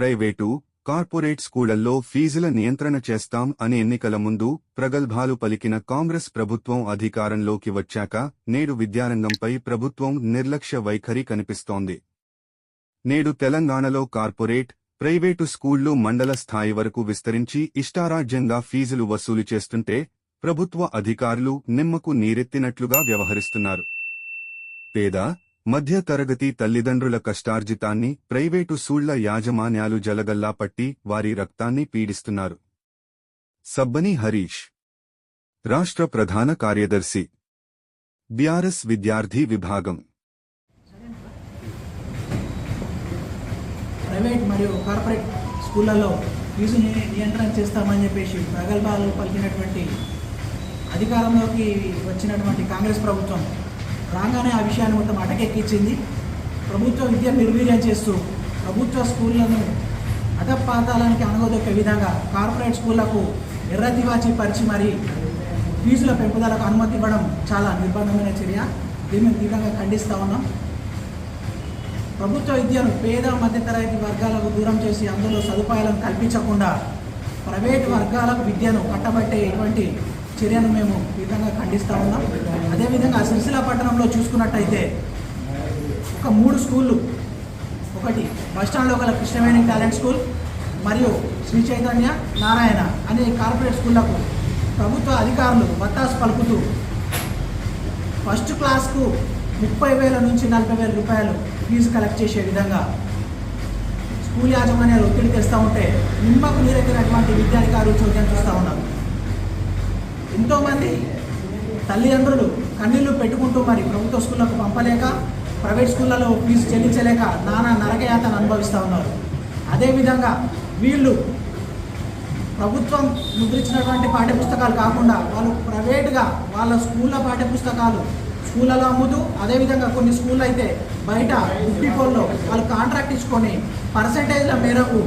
Private corporate స్కూళ్ళలో ఫీజుల నియంత్రణ చేస్తాం అని ఎన్నికల ముందు ప్రగల్భాలు పలికిన కాంగ్రెస్ ప్రభుత్వం అధికారంలోకి వచ్చాక నేడు విద్యారంగంపై ప్రభుత్వం నిర్లక్ష్య వైఖరి కనిపిస్తోంది. నేడు తెలంగాణలో కార్పొరేట్ ప్రైవేటు స్కూళ్ళు మండల స్థాయి వరకు విస్తరించి ఇష్టారాజ్యంగా ఫీజులు వసూలు చేస్తుంటే ప్రభుత్వ అధికారులు నిమ్మకు నీరెత్తినట్లుగా వ్యవహరిస్తున్నారు. పేద మధ్యతరగతి తల్లిదండ్రుల కష్టార్జితాన్ని ప్రైవేటు సూళ్ళ యాజమాన్యాలు జలగల్లా పట్టి వారి రక్తాన్ని పీడిస్తున్నారు. సబ్బని హరీష్. రాష్ట్ర ప్రధాన కార్యదర్శి. బీఆర్ఎస్ విద్యార్థి విభాగం. ప్రైవేట్ మరియు కార్పొరేట్ స్కూళ్ళలో ఫీజుని నియంత్రణ చేస్తామని చెప్పేసి ప్రగల్భాలు పలికినటువంటి అధికారంలోకి వచ్చినటువంటి కాంగ్రెస్ ప్రభుత్వం రాగానే ఆ విషయాన్ని మొత్తం అటకెక్కించింది. ప్రభుత్వ విద్య నిర్వీర్యం చేస్తూ ప్రభుత్వ స్కూళ్ళను అధపాతాలానికి అనగదొక్కే విధంగా కార్పొరేట్ స్కూళ్ళకు ఎర్రదివాచి పరిచి మరి ఫీజుల పెంపుదలకు అనుమతి ఇవ్వడం చాలా నిర్బంధమైన చర్య. దీన్ని తీవ్రంగా ఖండిస్తూ ఉన్నాం. ప్రభుత్వ విద్యను పేద మధ్యతరగతి వర్గాలకు దూరం చేసి అందులో సదుపాయాలను కల్పించకుండా ప్రైవేట్ వర్గాలకు విద్యను కట్టబట్టే ఇటువంటి చర్యను మేము తీవ్రంగా ఖండిస్తూ ఉన్నాం. అదేవిధంగా సిరిసిల్ల పట్టణంలో చూసుకున్నట్టయితే ఒక మూడు స్కూళ్ళు ఒకటి బస్టాండ్లో గల కృష్ణవేణి టాలెంట్ స్కూల్ మరియు శ్రీ చైతన్య నారాయణ అనే కార్పొరేట్ స్కూళ్ళకు ప్రభుత్వ అధికారులు వత్తాసు పలుకుతూ ఫస్ట్ క్లాస్కు ముప్పై వేల నుంచి నలభై వేల రూపాయలు ఫీజు కలెక్ట్ చేసే విధంగా స్కూల్ యాజమాన్యాలు ఒత్తిడి తెస్తూ ఉంటే నిమ్మకు నీరెత్తినటువంటి విద్యాధికారులు చోద్యం చూస్తూ ఉన్నారు. ఎంతోమంది తల్లిదండ్రులు కన్నీళ్ళు పెట్టుకుంటూ మరి ప్రభుత్వ స్కూళ్ళకు పంపలేక ప్రైవేట్ స్కూళ్ళలో ఫీజు చెల్లించలేక నానా నరకయాతను అనుభవిస్తూ ఉన్నారు. అదేవిధంగా వీళ్ళు ప్రభుత్వం ముద్రించినటువంటి పాఠ్యపుస్తకాలు కాకుండా వాళ్ళు ప్రైవేట్గా వాళ్ళ స్కూళ్ళ పాఠ్యపుస్తకాలు స్కూళ్ళలో అమ్ముతూ అదేవిధంగా కొన్ని స్కూళ్ళు అయితే బయట ఇంటి డిపోల్లో వాళ్ళు కాంట్రాక్ట్ ఇచ్చుకొని పర్సంటేజ్ల మేరకు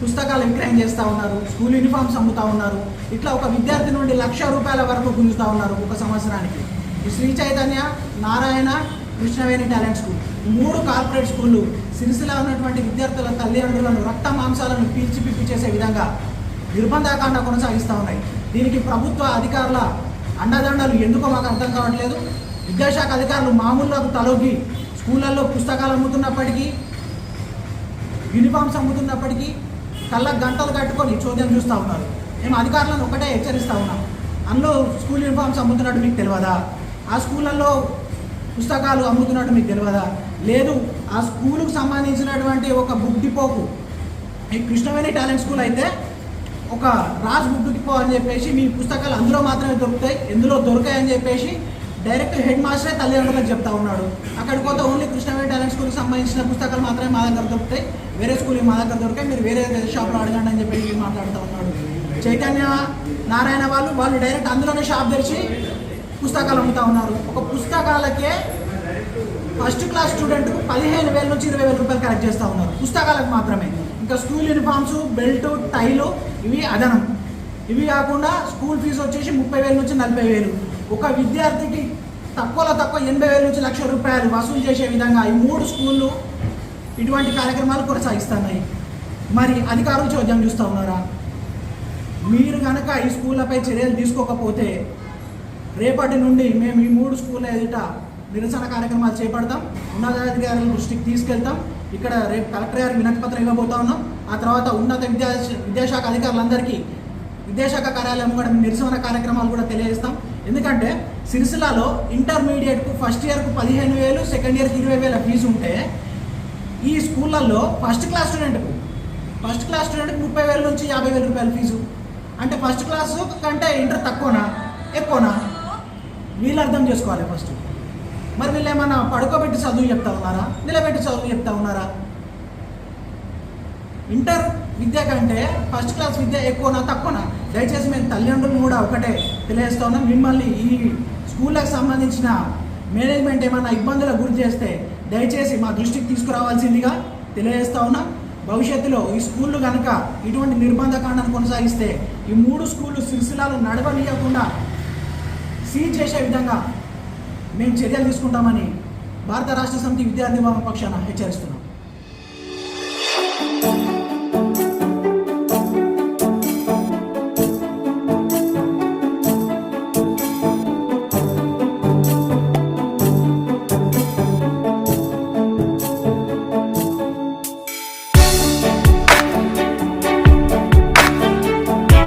పుస్తకాలు విక్రయం చేస్తూ ఉన్నారు స్కూల్ యూనిఫామ్స్ అమ్ముతూ ఉన్నారు. ఇట్లా ఒక విద్యార్థి నుండి లక్ష రూపాయల వరకు గుంజుతూ ఉన్నారు ఒక సంవత్సరానికి. Sri Chaitanya Narayana Krishnaveni talent school. మూడు కార్పొరేట్ స్కూళ్ళు. సిరిసిల ఉన్నటువంటి విద్యార్థుల తల్లిదండ్రులను రక్త మాంసాలను పీల్చి పిప్పి చేసే విధంగా నిర్బంధకాండ కొనసాగిస్తూ ఉన్నాయి. దీనికి ప్రభుత్వ అధికారుల అండదండలు ఎందుకో మాకు అర్థం కావట్లేదు. విద్యాశాఖ అధికారులు మామూలుగా తలొగ్గి స్కూళ్ళల్లో పుస్తకాలు అమ్ముతున్నప్పటికీ యూనిఫామ్స్ అమ్ముతున్నప్పటికీ కళ్ళకు గంటలు కట్టుకొని చోద్యం చూస్తూ ఉన్నారు. మేము అధికారులను ఒకటే హెచ్చరిస్తూ ఉన్నాం. అందులో స్కూల్ యూనిఫామ్స్ అమ్ముతున్నట్టు మీకు తెలియదా? ఆ స్కూళ్ళల్లో పుస్తకాలు అమ్ముతున్నట్టు మీకు తెలియదా? లేదు ఆ స్కూలుకు సంబంధించినటువంటి ఒక బుక్ డిపోకు. ఈ కృష్ణవేణి టాలెంట్ స్కూల్ అయితే ఒక రాజ్ బుక్ డిపో అని చెప్పేసి మీ పుస్తకాలు అందులో మాత్రమే దొరుకుతాయి ఎందులో దొరకాయని చెప్పేసి డైరెక్ట్ హెడ్ మాస్టరే తల్లిదండ్రులకు చెప్తా ఉన్నాడు. అక్కడికి పోతే ఓన్లీ కృష్ణవే టాలెంట్ స్కూల్కి సంబంధించిన పుస్తకాలు మాత్రమే మా దగ్గర దొరుకుతాయి. వేరే స్కూల్కి మా దగ్గర దొరికాయి. మీరు వేరే షాప్లో అడగండి అని చెప్పి మాట్లాడుతూ ఉన్నాడు. చైతన్య నారాయణ వాళ్ళు వాళ్ళు డైరెక్ట్ అందులోనే షాప్ తెరిచి పుస్తకాలు అమ్ముతా ఉన్నారు. ఒక పుస్తకాలకే ఫస్ట్ క్లాస్ స్టూడెంట్కు పదిహేను వేల నుంచి ఇరవై వేల రూపాయలు కలెక్ట్ చేస్తూ ఉన్నారు. పుస్తకాలకు మాత్రమే. ఇంకా స్కూల్ యూనిఫామ్స్ బెల్ట్ టైలు ఇవి అదనం. ఇవి కాకుండా స్కూల్ ఫీజు వచ్చేసి ముప్పై వేల నుంచి నలభై వేలు. ఒక విద్యార్థికి తక్కువలో తక్కువ ఎనభై వేల నుంచి లక్ష రూపాయలు వసూలు చేసే విధంగా ఈ మూడు స్కూళ్ళు ఇటువంటి కార్యక్రమాలు కొనసాగిస్తున్నాయి. మరి అధికారులు చోద్యం చూస్తూ ఉన్నారా? మీరు కనుక ఈ స్కూళ్ళపై చర్యలు తీసుకోకపోతే రేపటి నుండి మేము ఈ మూడు స్కూళ్ళ ఎదుట నిరసన కార్యక్రమాలు చేపడతాం. ఉన్నతాధికారుల దృష్టికి తీసుకెళ్తాం. ఇక్కడ రేపు కలెక్టర్ గారికి వినతిపత్రం ఇవ్వబోతా ఉన్నాం. ఆ తర్వాత ఉన్నత విద్యా విద్యాశాఖ అధికారులందరికీ విద్యాశాఖ కార్యాలయం కూడా నిరసన కార్యక్రమాలు కూడా తెలియజేస్తాం. ఎందుకంటే సిరిసిల్లాలో ఇంటర్మీడియట్కు ఫస్ట్ ఇయర్కు పదిహేను వేలు సెకండ్ ఇయర్కి ఇరవై వేల ఫీజు ఉంటే ఈ స్కూళ్ళల్లో ఫస్ట్ క్లాస్ స్టూడెంట్కు ఫస్ట్ క్లాస్ స్టూడెంట్కి ముప్పై వేల నుంచి యాభై వేల రూపాయల ఫీజు. అంటే ఫస్ట్ క్లాస్ కంటే ఇంటర్ తక్కువనా? ఎక్కువనా? వీళ్ళు అర్థం చేసుకోవాలి ఫస్ట్. మరి వీళ్ళు ఏమన్నా పడుకోబెట్టి చదువు చెప్తా ఉన్నారా? నిలబెట్టి చదువు చెప్తా ఉన్నారా? ఇంటర్ విద్య కంటే ఫస్ట్ క్లాస్ విద్య ఎక్కువనా తక్కువనా? దయచేసి మేము తల్లిదండ్రులు కూడా ఒకటే తెలియజేస్తా ఉన్నాం మిమ్మల్ని ఈ స్కూళ్ళకు సంబంధించిన మేనేజ్మెంట్ ఏమైనా ఇబ్బందులకు గురి చేస్తే దయచేసి మా దృష్టికి తీసుకురావాల్సిందిగా తెలియజేస్తా ఉన్నాం. భవిష్యత్తులో ఈ స్కూళ్ళు కనుక ఇటువంటి నిర్బంధకాండను కొనసాగిస్తే ఈ మూడు స్కూళ్ళు సిరిసిలాలు నడవనీయకుండా సీజ్ చేసే విధంగా మేము చర్యలు తీసుకుంటామని భారత రాష్ట్ర సమితి విద్యార్థి విభాగం పక్షాన హెచ్చరిస్తున్నాం.